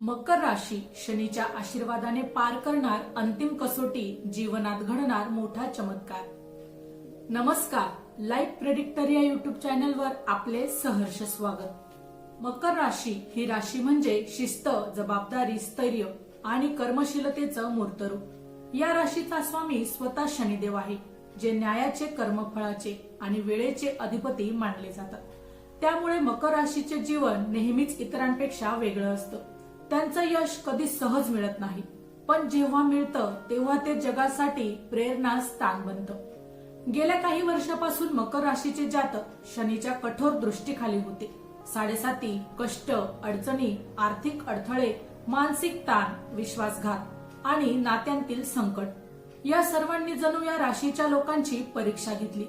मकर राशी शनीच्या आशीर्वादाने पार करणार अंतिम कसोटी जीवनात घडणार मोठा चमत्कार. नमस्कार लाईफ प्रेडिक्टर या युट्यूब चॅनलवर आपले सहर्ष स्वागत. मकर राशी ही राशी म्हणजे शिस्त जबाबदारी स्थैर्य आणि कर्मशीलतेचं मूर्तरूप. या राशीचा स्वामी स्वतः शनिदेव आहे जे न्यायाचे कर्मफळाचे आणि वेळेचे अधिपती मानले जातात. त्यामुळे मकर राशीचे जीवन नेहमीच इतरांपेक्षा वेगळं असतं. त्यांचं यश कधी सहज मिळत नाही. पण जेव्हा मिळतं तेव्हा ते जगासाठी प्रेरणा स्थान बनतं. गेल्या काही वर्षापासून मकर राशीचे जातक शनीच्या कठोर दृष्टीखाली होते. साडेसाती कष्ट अडचणी आर्थिक अडथळे मानसिक ताण विश्वासघात आणि नात्यांतील संकट. या सर्वांनी जणू या राशीच्या लोकांची परीक्षा घेतली.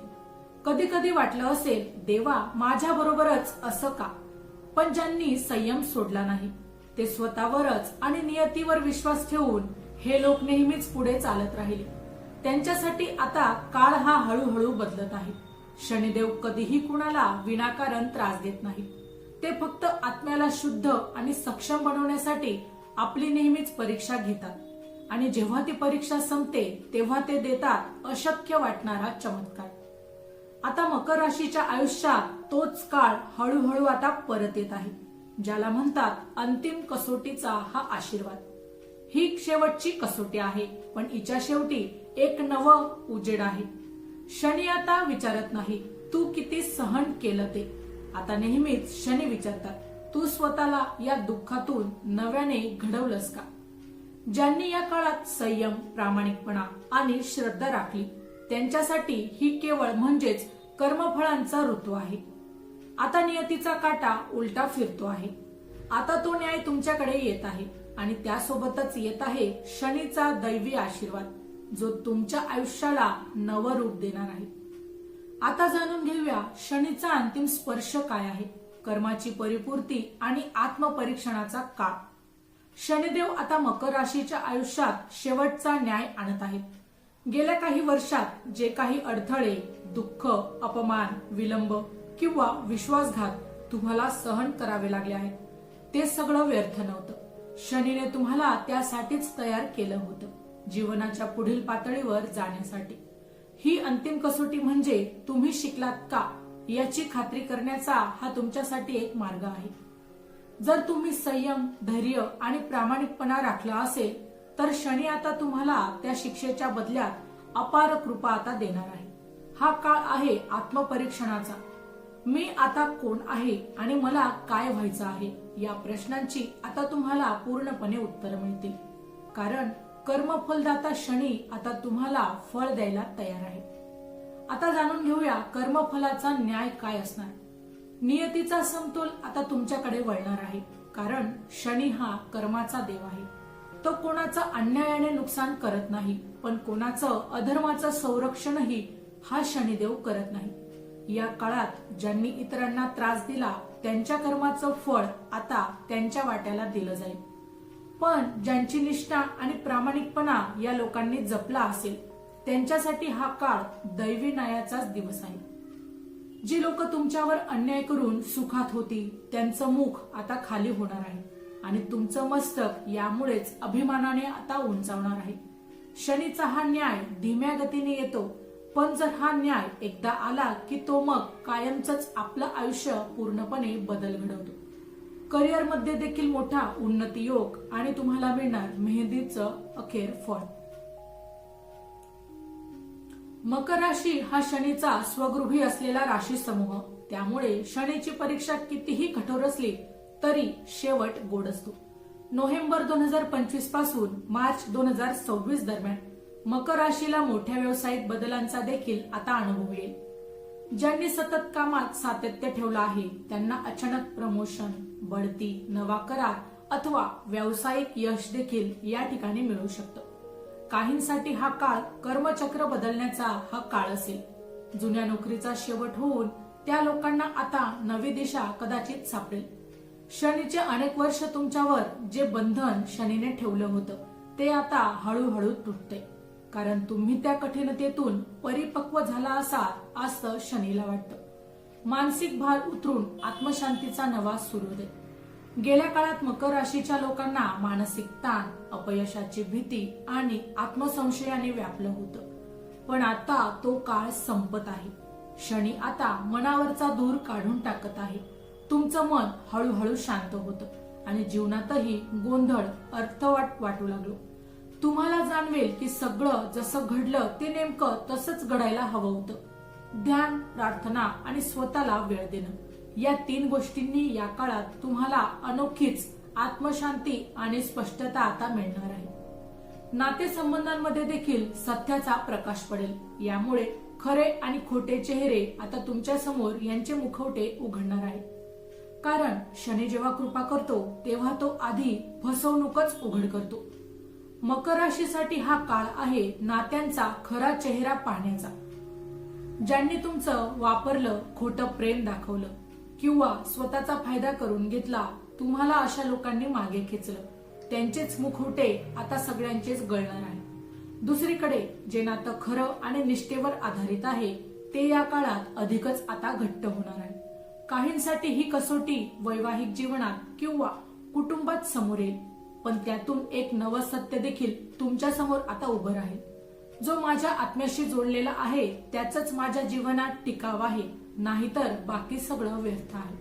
कधी कधी वाटलं असेल देवा माझ्या बरोबरच असं का? पण ज्यांनी संयम सोडला नाही. ते स्वतःवरच आणि नियतीवर विश्वास ठेवून हे लोक नेहमीच पुढे चालत राहिले. त्यांच्यासाठी आता काळ हा हळूहळू बदलत आहे. शनिदेव कधीही कुणाला विनाकारण त्रास देत नाही. ते फक्त आत्म्याला शुद्ध आणि सक्षम बनवण्यासाठी आपली नेहमीच परीक्षा घेतात. आणि जेव्हा ती परीक्षा संपते तेव्हा ते देतात अशक्य वाटणारा चमत्कार. आता मकर राशीच्या आयुष्यात तोच काळ हळूहळू आता परत येत आहे. ज्याला म्हणतात अंतिम कसोटीचा हा आशीर्वाद. ही शेवटची कसोटी आहे पण हिच्या शेवटी एक नव उजेड आहे. शनी आता विचारत नाही तू किती सहन केलं ते? आता नेहमीच शनी विचारतात तू स्वतःला या दुःखातून नव्याने घडवलंस का? ज्यांनी या काळात संयम प्रामाणिकपणा आणि श्रद्धा राखली त्यांच्यासाठी ही केवळ म्हणजेच कर्मफळांचा ऋतू आहे. आता नियतीचा काटा उलटा फिरतो आहे. आता तो न्याय तुमच्याकडे येत आहे आणि त्यासोबतच येत आहे शनीचा दैवी आशीर्वाद जो तुमच्या आयुष्याला नवं रूप देणार आहे. आता जाणून घेऊया शनीचा अंतिम स्पर्श काय आहे कर्माची परिपूर्ती आणि आत्मपरीक्षणाचा काळ. शनिदेव आता मकर राशीच्या आयुष्यात शेवटचा न्याय आणत आहेत. गेल्या काही वर्षात जे काही अडथळे दुःख अपमान विलंब किंवा विश्वासघात तुम्हाला सहन करावे लागले आहेत. ते सगळं व्यर्थ नव्हतं. शनीने तुम्हाला त्यासाठीच तयार केलं होतं जीवनाच्या पुढील पातळीवर जाण्यासाठी. ही अंतिम कसोटी म्हणजे तुम्ही शिकलात का याची खात्री करण्याचा हा तुमच्यासाठी एक मार्ग आहे. जर तुम्ही संयम धैर्य आणि प्रामाणिकपणा राखला असेल तर शनी आता तुम्हाला त्या शिक्षेच्या बदल्यात अपार कृपा आता देणार आहे. हा काळ आहे आत्मपरीक्षणाचा. मी आता कोण आहे आणि मला काय व्हायचं आहे या प्रश्नांची आता तुम्हाला पूर्णपणे उत्तर मिळतील. कारण कर्मफलदाता शनी आता तुम्हाला फळ द्यायला तयार आहे. आता जाणून घेऊया कर्मफलाचा न्याय काय असणार. नियतीचा समतोल आता तुमच्याकडे वळणार आहे कारण शनी हा कर्माचा देव आहे. तो कोणाचं अन्यायाने नुकसान करत नाही पण कोणाचं अधर्माचं संरक्षणही हा शनिदेव करत नाही. या काळात ज्यांनी इतरांना त्रास दिला त्यांच्या कर्माचं फळ आता त्यांच्या वाट्याला दिलं जाईल. पण ज्यांची निष्ठा आणि प्रामाणिकपणा या लोकांनी जपला असेल त्यांच्यासाठी हा काळ दैवी न्यायाचाच दिवस आहे. जी लोक तुमच्यावर अन्याय करून सुखात होती त्यांचं मुख आता खाली होणार आहे आणि तुमचं मस्तक यामुळेच अभिमानाने आता उंचावणार आहे. शनीचा हा न्याय धीम्या गतीने येतो पण जर हा न्याय एकदा आला की तो मग कायमच आपलं आयुष्य पूर्णपणे बदल घडवतो. करिअरमध्ये देखील मोठा उन्नती योग आणि तुम्हाला मिळणार मेहंदीचं अखेर फळ. मकर राशी हा शनीचा स्वगृही असलेला राशी समूह. त्यामुळे शनीची परीक्षा कितीही कठोर असली तरी शेवट गोड असतो. नोव्हेंबर दोन हजार पंचवीसपासून मार्च दोन हजार सव्वीस दरम्यान मकर राशीला मोठ्या व्यावसायिक बदलांचा देखील आता अनुभव येईल. ज्यांनी सतत कामात सातत्य ठेवलं आहे त्यांना अचानक प्रमोशन बढती नवा करार अथवा व्यावसायिक यश देखील या ठिकाणी मिळू शकतं. काहींसाठी हा काळ कर्मचक्र बदलण्याचा हा काळ असेल. जुन्या नोकरीचा शेवट होऊन त्या लोकांना आता नवी दिशा कदाचित सापडेल. शनीचे अनेक वर्ष तुमच्यावर जे बंधन शनीने ठेवलं होतं ते आता हळूहळू तुटते कारण तुम्ही त्या कठीणतेतून परिपक्व झाला असाल असं शनीला वाटतं. मानसिक भार उतरून आत्मशांतीचा नवा सूर्योदय गेल्या काळात मकर राशीच्या लोकांना मानसिक ताण अपयशाची भीती आणि आत्मसंशयाने व्यापलं होतं. पण आता तो काळ संपत आहे. शनी आता मनावरचा दूर काढून टाकत आहे. तुमचं मन हळूहळू शांत होतं आणि जीवनातही गोंधळ अर्थवाट वाटू लागलो. तुम्हाला जाणवेल की सगळं जसं घडलं ते नेमकं तसंच घडायला हवं होतं. ध्यान प्रार्थना आणि स्वतःला वेळ देणं. या तीन गोष्टींनी या काळात तुम्हाला अनोखीच आत्मशांती आणि स्पष्टता आता मिळणार आहे. नातेसंबंधांमध्ये देखील सत्याचा प्रकाश पडेल. यामुळे खरे आणि खोटे चेहरे आता तुमच्यासमोर यांचे मुखवटे उघडणार आहे कारण शनी जेव्हा कृपा करतो तेव्हा तो आधी फसवणूकच उघड करतो. मकर राशीसाठी हा काळ आहे नात्यांचा खरा चेहरा पाहण्याचा. ज्यांनी तुमचं वापरलं खोटं प्रेम दाखवलं किंवा स्वतःचा फायदा करून घेतला तुम्हाला अशा लोकांनी मागे खेचलं. त्यांचेच मुखवटे आता सगळ्यांचेच गळणार आहे. दुसरीकडे जे नातं खरं आणि निष्ठेवर आधारित आहे ते या काळात अधिकच आता घट्ट होणार आहे. काहींसाठी ही कसोटी वैवाहिक जीवनात किंवा कुटुंबात समोर येईल. पण त्यातून एक नवं सत्य देखील तुमच्यासमोर आता उभं राहील. जो माझ्या आत्म्याशी जोडलेला आहे त्याच माझ्या जीवनात टिकाव आहे नाहीतर बाकी सगळं व्यर्थ आहे.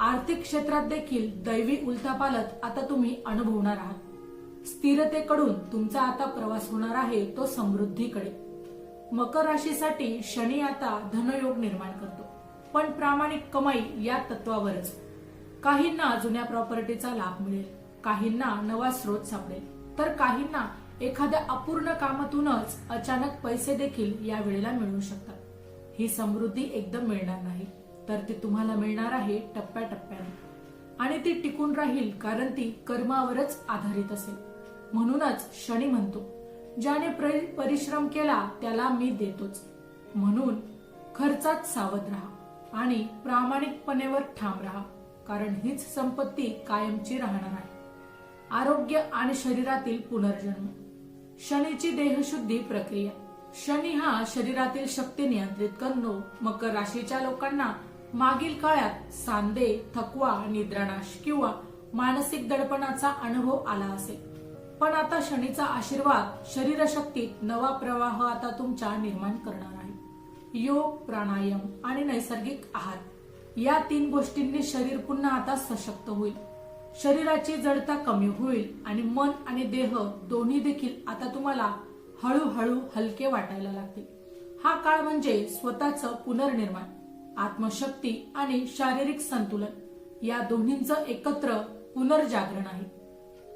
आर्थिक क्षेत्रात देखील दैवी उलथापालत आता तुम्ही अनुभवणार आहात. स्थिरतेकडून तुमचा आता प्रवास होणार आहे तो समृद्धीकडे. मकर राशीसाठी शनी आता धनयोग निर्माण करतो. पण प्रामाणिक कमाई या तत्वावरच. काहींना जुन्या प्रॉपर्टीचा लाभ मिळेल. काहींना नवा स्रोत सापडेल. तर काहींना एखाद्या अपूर्ण कामातूनच अचानक पैसे देखील या वेळेला मिळू शकतात. ही समृद्धी एकदम मिळणार नाही तर ती तुम्हाला मिळणार आहे टप्प्याटप्प्याने. आणि ती टिकून राहील कारण ती कर्मावरच आधारित असेल. म्हणूनच शनी म्हणतो ज्याने परिश्रम केला त्याला मी देतोच. म्हणून खर्चात सावध राहा आणि प्रामाणिकपणेवर ठाम राहा कारण हीच संपत्ती कायमची राहणार आहे. आरोग्य आणि शरीरातील पुनर्जन्म. शनीची देहशुद्धी प्रक्रिया. शनी हा शरीरातील शक्ती नियंत्रित करणो मकर राशीच्या लोकांना मागील काळात सांधे थकवा निद्रानाश किंवा मानसिक दडपणाचा अनुभव आला असेल. पण आता शनीचा आशीर्वाद शरीरशक्तीत नवा प्रवाह आता तुमच्या निर्माण करणार आहे. योग प्राणायाम आणि नैसर्गिक आहार. या तीन गोष्टींनी शरीर पुन्हा आता सशक्त होईल. शरीराची जडता कमी होईल आणि मन आणि देह दोन्ही देखील आता तुम्हाला हळूहळू हलके वाटायला लागतील. हा काळ म्हणजे स्वतःचं पुनर्निर्माण आत्मशक्ती आणि शारीरिक संतुलन. या दोन्हींचं एकत्र पुनर्जागरण आहे.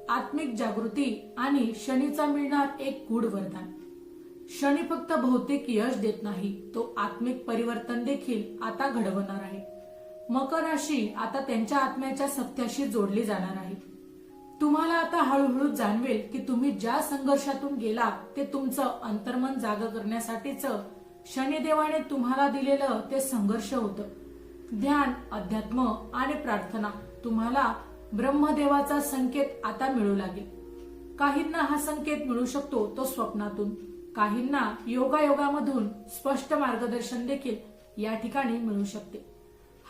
आत्मिक जागृती आणि शनीचा मिळणार एक गूढ वरदान. शनी फक्त भौतिक यश देत नाही तो आत्मिक परिवर्तन देखील आता घडवणार आहे. मकर राशी आता त्यांच्या आत्म्याच्या सत्याशी जोडली जाणार आहे. तुम्हाला आता हळूहळू जाणवेल की तुम्ही ज्या संघर्षातून गेला ते तुमचं अंतर्मन जाग करण्यासाठीच शनिदेवाने तुम्हाला दिलेलं ते संघर्ष होतं. ध्यान अध्यात्म आणि प्रार्थना तुम्हाला ब्रह्मदेवाचा संकेत आता मिळू लागेल. काहींना हा संकेत मिळू शकतो तो स्वप्नातून. काहींना योगायोगामधून स्पष्ट मार्गदर्शन देखील या ठिकाणी मिळू शकते.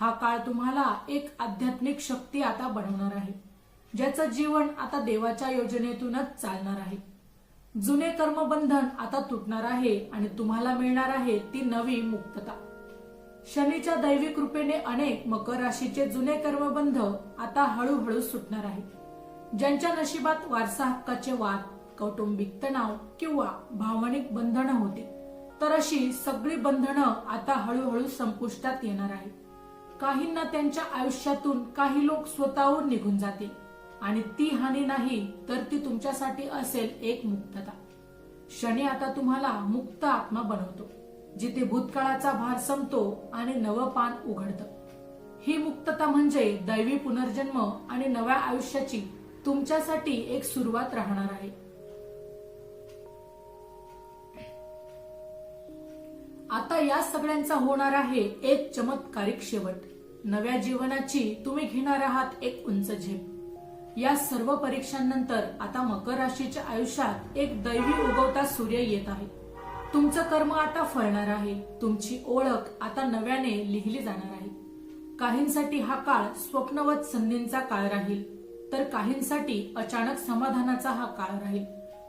हा काळ तुम्हाला एक आध्यात्मिक शक्ती आता बनवणार आहे ज्याचं जीवन आता देवाच्या योजनेतूनच चालणार आहे. जुने कर्मबंधन आता तुटणार आहे आणि तुम्हाला मिळणार आहे ती नवी मुक्तता. शनीच्या दैवी कृपेने अनेक मकर राशीचे जुने कर्मबंध आता हळूहळू सुटणार आहेत. ज्यांच्या नशिबात वारसा हक्काचे वाद कौटुंबिक तणाव किंवा भावनिक बंधनं होती तर अशी सगळी बंधनं आता हळूहळू संपुष्टात येणार आहेत. काहींना त्यांच्या आयुष्यातून काही लोक स्वतःहून निघून जातील. आणि ती हानी नाही तर ती तुमच्यासाठी असेल एक मुक्तता. शनी आता तुम्हाला मुक्त आत्मा बनवतो जिथे भूतकाळाचा भार संपतो आणि नवं पान उघडतं. ही मुक्तता म्हणजे दैवी पुनर्जन्म आणि नव्या आयुष्याची तुमच्यासाठी एक सुरुवात राहणार आहे. आता या सगळ्यांचा होणार आहे एक चमत्कारिक शेवट. नव्या जीवनाची तुम्ही घेणार आहात एक उंच झेप. या सर्व परीक्षांनंतर आता मकर राशीच्या आयुष्यात एक दैवी उगवता सूर्य येत आहे. तुमचं कर्म आता फळणार आहे. तुमची ओळख आता नव्याने लिहिली जाणार आहे. काहींसाठी हा काळ स्वप्नवत संधींचा काळ राहील. तर काहींसाठी अचानक समाधानाचा हा काळ राहील.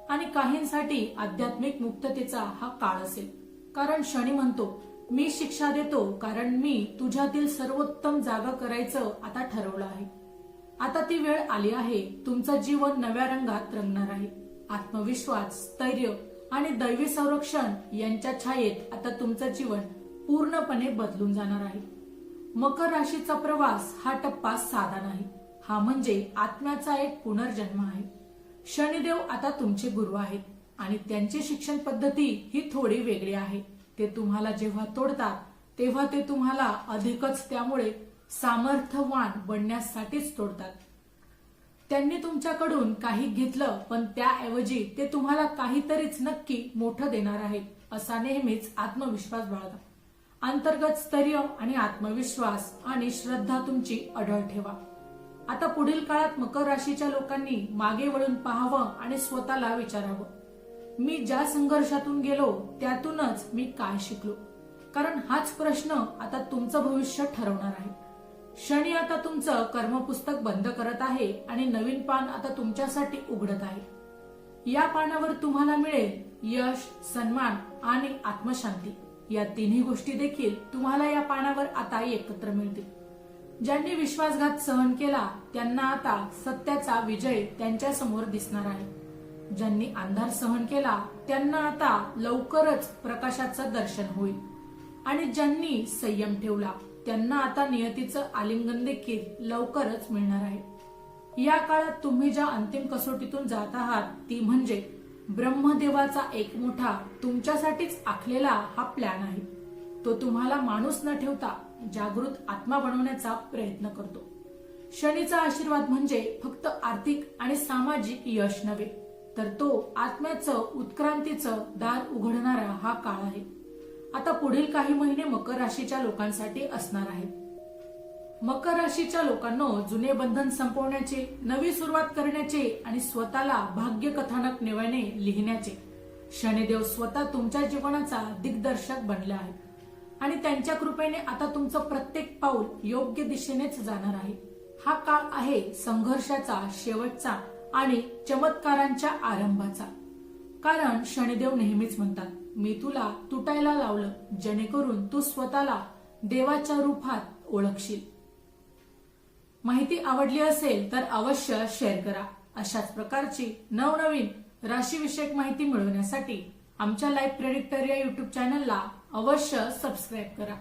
आणि काहींसाठी आध्यात्मिक मुक्ततेचा हा काळ असेल. कारण शनी म्हणतो मी शिक्षा देतो कारण मी तुझ्यातील सर्वोत्तम जागा करायचं आता ठरवलं आहे. आता ती वेळ आली आहे. तुमचं जीवन नव्या रंगात रंगणार आहे. आत्मविश्वास स्थैर्य आणि दैवी संरक्षण यांच्या छायेत आता तुमचं जीवन पूर्णपणे बदलून जाणार आहे. मकर राशीचा प्रवास हा टप्पा साधा नाही. हा म्हणजे आत्म्याचा एक पुनर्जन्म आहे. शनिदेव आता तुमचे गुरु आहेत. आणि त्यांची शिक्षण पद्धती ही थोडी वेगळी आहे. ते तुम्हाला जेव्हा तोडतात तेव्हा ते तुम्हाला अधिकच त्यामुळे सामर्थ्यवान बनण्यासाठीच तोडतात. त्यांनी तुमच्याकडून काही घेतलं पण त्याऐवजी ते तुम्हाला काहीतरीच नक्की मोठं देणार आहेत असा नेहमीच आत्मविश्वास बाळगा. अंतर्गत स्थैर्य आणि आत्मविश्वास आणि श्रद्धा तुमची अढळ ठेवा. आता पुढील काळात मकर राशीच्या लोकांनी मागे वळून पाहावं आणि स्वतःला विचारावं. मी ज्या संघर्षातून गेलो त्यातूनच मी काय शिकलो? कारण हाच प्रश्न आता तुमचं भविष्य ठरवणार आहे. शनी आता तुमचं कर्मपुस्तक बंद करत आहे आणि नवीन पान आता तुमच्यासाठी उघडत आहे. या पानावर तुम्हाला मिळेल यश सन्मान आणि आत्मशांती. या तिन्ही गोष्टी देखील तुम्हाला या पानावर आता एकत्र मिळतील. ज्यांनी विश्वासघात सहन केला त्यांना आता सत्याचा विजय त्यांच्यासमोर दिसणार आहे. ज्यांनी अंधार सहन केला त्यांना आता लवकरच प्रकाशाचं दर्शन होईल. आणि ज्यांनी संयम ठेवला त्यांना आता नियतीचं आलिंगन देखील लवकरच मिळणार आहे. या काळात तुम्ही ज्या अंतिम कसोटीतून जात आहात ती म्हणजे ब्रह्मदेवाचा एक मोठा तुमच्यासाठीच आखलेला हा प्लॅन आहे. तो तुम्हाला माणूस न ठेवता जागृत आत्मा बनवण्याचा प्रयत्न करतो. शनीचा आशीर्वाद म्हणजे फक्त आर्थिक आणि सामाजिक यश नव्हे. तर तो आत्म्याचं उत्क्रांतीचं दार उघडणारा हा काळ आहे. आता पुढील काही महिने मकर राशीच्या लोकांसाठी असणार आहेत. मकर राशीच्या लोकांना जुने बंधन संपवण्याचे नवी सुरुवात करण्याचे आणि स्वतःला भाग्य कथानक नेवाने लिहिण्याचे. शनिदेव स्वतः तुमच्या जीवनाचा दिग्दर्शक बनला आहे. आणि त्यांच्या कृपेने आता तुमचं प्रत्येक पाऊल योग्य दिशेनेच जाणार आहे. हा काळ आहे संघर्षाचा शेवटचा. आणि चमत्कारांच्या आरंभाचा. कारण शनिदेव नेहमीच म्हणतात मी तुला तुटायला लावलं जेणेकरून तू स्वतःला देवाच्या रूपात ओळखशील. माहिती आवडली असेल तर अवश्य शेअर करा. अशाच प्रकारची नवनवीन राशीविषयक माहिती मिळवण्यासाठी आमच्या लाईफ प्रेडिक्टर या युट्यूब चॅनलला अवश्य सबस्क्राईब करा.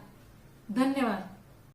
धन्यवाद.